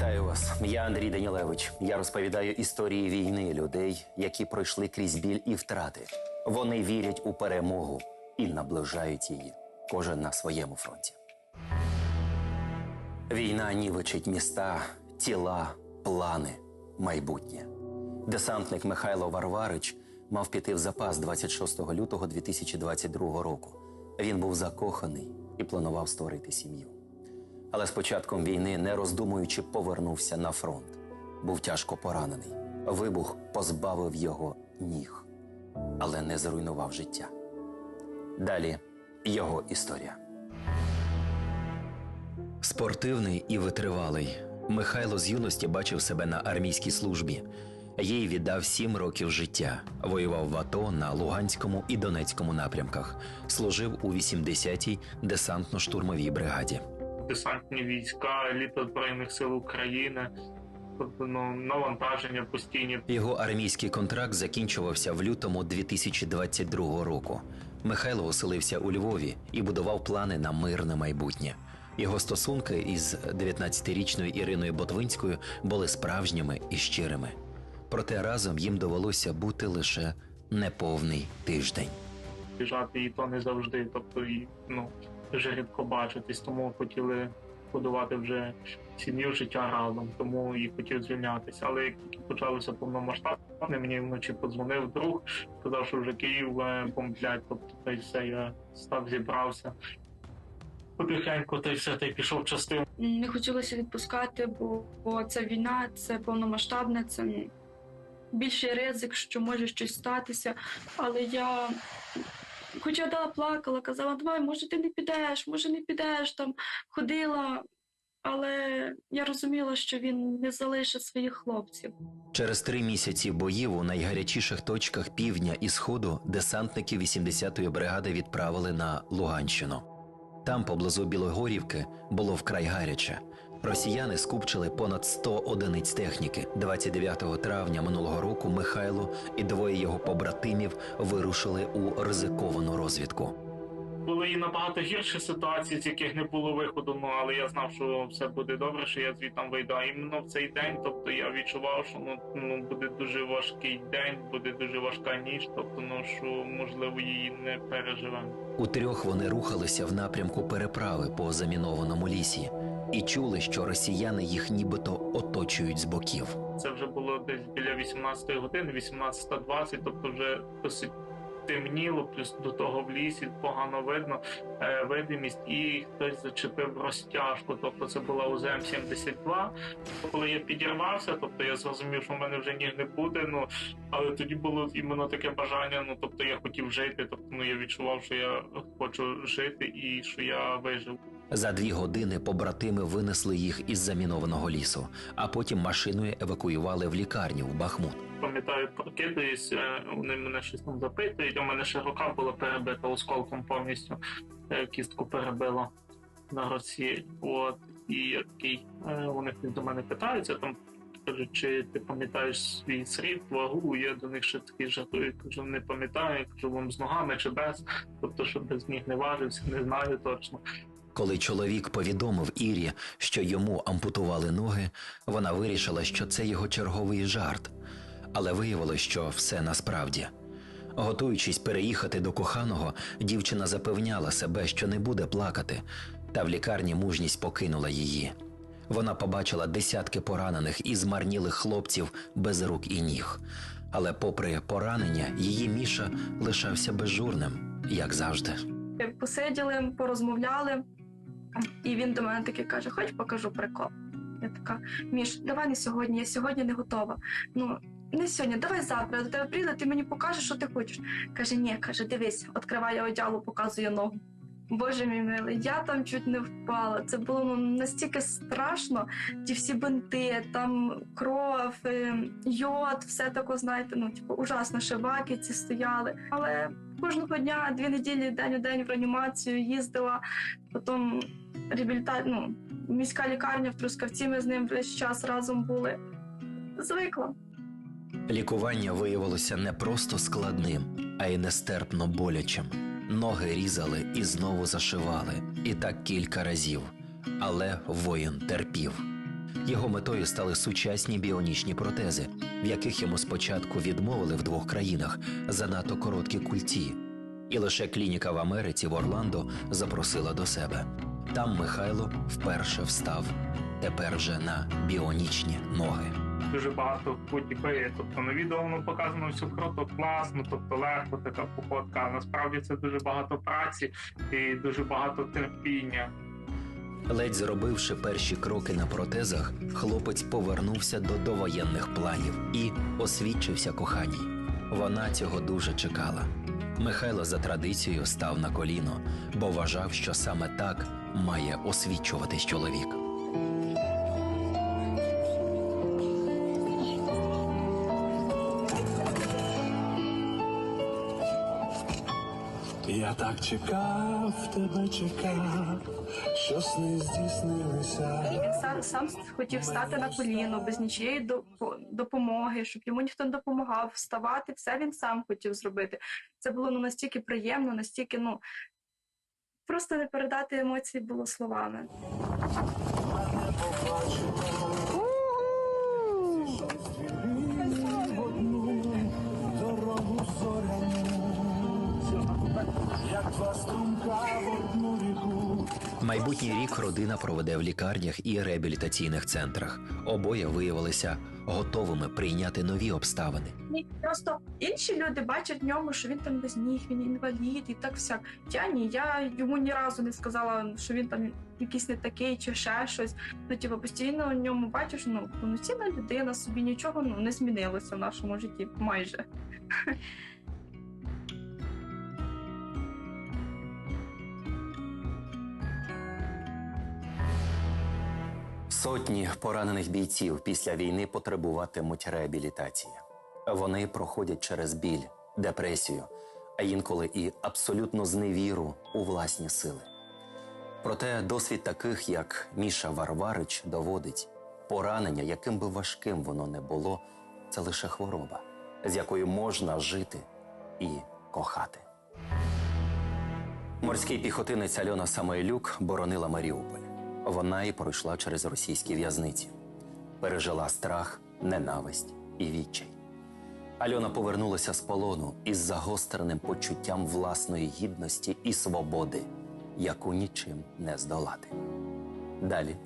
Вітаю вас. Я Андрій Данілевич. Я розповідаю історії війни людей, які пройшли крізь біль і втрати. Вони вірять у перемогу і наближають її. Кожен на своєму фронті. Війна нівечить міста, тіла, плани, майбутнє. Десантник Михайло Варварич мав піти в запас 26 лютого 2022 року. Він був закоханий і планував створити сім'ю. Але з початком війни, не роздумуючи, повернувся на фронт. Був тяжко поранений. Вибух позбавив його ніг, але не зруйнував життя. Далі його історія. Спортивний і витривалий. Михайло з юності бачив себе на армійській службі. Їй віддав сім років життя. Воював в АТО на Луганському і Донецькому напрямках. Служив у 80-й десантно-штурмовій бригаді. Десантні війська, еліта Збройних сил України, тобто ну, навантаження постійні. Його армійський контракт закінчувався в лютому 2022 року. Михайло оселився у Львові і будував плани на мирне майбутнє. Його стосунки із 19-річною Іриною Ботвинською були справжніми і щирими. Проте разом їм довелося бути лише неповний тиждень. Біжати і то не завжди, тобто і ну дуже рідко бачитись, тому хотіли будувати вже сім'ю життя разом, тому і хотів звільнятися. Але як тільки почалося повномасштабне, мені вночі подзвонив друг, сказав, що вже Київ е, бомблять, тобто та й все, я став зібрався. Потихеньку та й все, та й пішов частину. не хотілося відпускати, бо, бо це війна, це повномасштабне, це більший ризик, що може щось статися. Але я, хоча да, плакала, казала, давай, може, ти не підеш, може, не підеш там, ходила. Але я розуміла, що він не залишить своїх хлопців. Через три місяці боїв у найгарячіших точках півдня і сходу десантники 80-ї бригади відправили на Луганщину. Там, поблизу Білогорівки, було вкрай гаряче. Росіяни скупчили понад 100 одиниць техніки. 29 травня минулого року Михайло і двоє його побратимів вирушили у ризиковану розвідку. Були і набагато гірші ситуації, з яких не було виходу. Ну але я знав, що все буде добре, що я звідтам вийду. А іменно в цей день, тобто я відчував, що ну, ну буде дуже важкий день, буде дуже важка ніч. Тобто, ну що можливо її не переживемо. У трьох вони рухалися в напрямку переправи по замінованому лісі і чули, що росіяни їх нібито оточують з боків. Це вже було десь біля 18 години, 18.20, тобто вже досить темніло, плюс до того в лісі погано видно е, видимість, і хтось зачепив розтяжку. Тобто це була УЗМ 72 Коли я підірвався, тобто я зрозумів, що в мене вже ніг не буде. Ну але тоді було іменно таке бажання. Ну тобто я хотів жити. Тобто ну я відчував, що я хочу жити і що я вижив. За дві години побратими винесли їх із замінованого лісу, а потім машиною евакуювали в лікарню в Бахмут. пам'ятаю, прокидаюсь, е, вони мене щось там запитують. У мене ще рука була перебита осколком повністю, е, кістку перебила на руці. От і я такий е, вони до мене питаються там. Кажуть, чи ти пам'ятаєш свій сріб, вагу? Я до них ще такий жартую, кажу, не пам'ятаю, кажу вам з ногами чи без. Тобто, що без ніг не важився, не знаю точно. Коли чоловік повідомив Ірі, що йому ампутували ноги, вона вирішила, що це його черговий жарт. Але виявилось, що все насправді. Готуючись переїхати до коханого, дівчина запевняла себе, що не буде плакати, та в лікарні мужність покинула її. Вона побачила десятки поранених і змарнілих хлопців без рук і ніг. Але, попри поранення, її Міша лишався безжурним, як завжди. Посиділи, порозмовляли, і він до мене таки каже: Хоч покажу прикол. Я така, Міш, давай не сьогодні, я сьогодні не готова. Ну, не сьогодні, давай завтра. До тебе прийду, ти мені покажеш, що ти хочеш. Каже, ні, каже, дивись, відкриває одягу, показує ногу. Боже мій милий, я там чуть не впала. Це було настільки страшно. Ті всі бинти, там кров, е, йод, все таке, знаєте, ну типу, ужасно, шиваки ці стояли. Але кожного дня, дві неділі, день у день в реанімацію їздила. Потім реабіліта... ну, міська лікарня в Трускавці. Ми з ним весь час разом були. Звикла. Лікування виявилося не просто складним, а й нестерпно болячим. Ноги різали і знову зашивали, і так кілька разів. Але воїн терпів. Його метою стали сучасні біонічні протези, в яких йому спочатку відмовили в двох країнах занадто короткі культі. І лише клініка в Америці в Орландо запросила до себе. Там Михайло вперше встав, тепер вже на біонічні ноги. Дуже багато путікає. Тобто на відео воно показано все круто, класно, тобто легко така походка. Насправді це дуже багато праці і дуже багато терпіння. Ледь зробивши перші кроки на протезах, хлопець повернувся до довоєнних планів і освідчився коханій. Вона цього дуже чекала. Михайло за традицією став на коліно, бо вважав, що саме так має освічуватись чоловік. Я так чекав, тебе чекав, що сни здійснилися. Він сам, сам хотів стати на коліно без нічиєї допомоги, щоб йому ніхто не допомагав вставати. Все він сам хотів зробити. Це було ну настільки приємно, настільки ну просто не передати емоції було словами. Майбутній рік родина проведе в лікарнях і реабілітаційних центрах. Обоє виявилися готовими прийняти нові обставини. Просто інші люди бачать в ньому, що він там без ніг, він інвалід і так всяк. Я ні, я йому ні разу не сказала, що він там якийсь не такий чи ще щось. Ну, типу, постійно в ньому бачиш, ну повноцінна людина, собі нічого ну не змінилося в нашому житті майже. Сотні поранених бійців після війни потребуватимуть реабілітації. Вони проходять через біль, депресію, а інколи і абсолютну зневіру у власні сили. Проте досвід таких, як Міша Варварич, доводить, поранення, яким би важким воно не було, це лише хвороба, з якою можна жити і кохати. Морський піхотинець Альона Самойлюк боронила Маріуполь. Вона і пройшла через російські в'язниці, пережила страх, ненависть і відчай. Альона повернулася з полону із загостреним почуттям власної гідності і свободи, яку нічим не здолати. Далі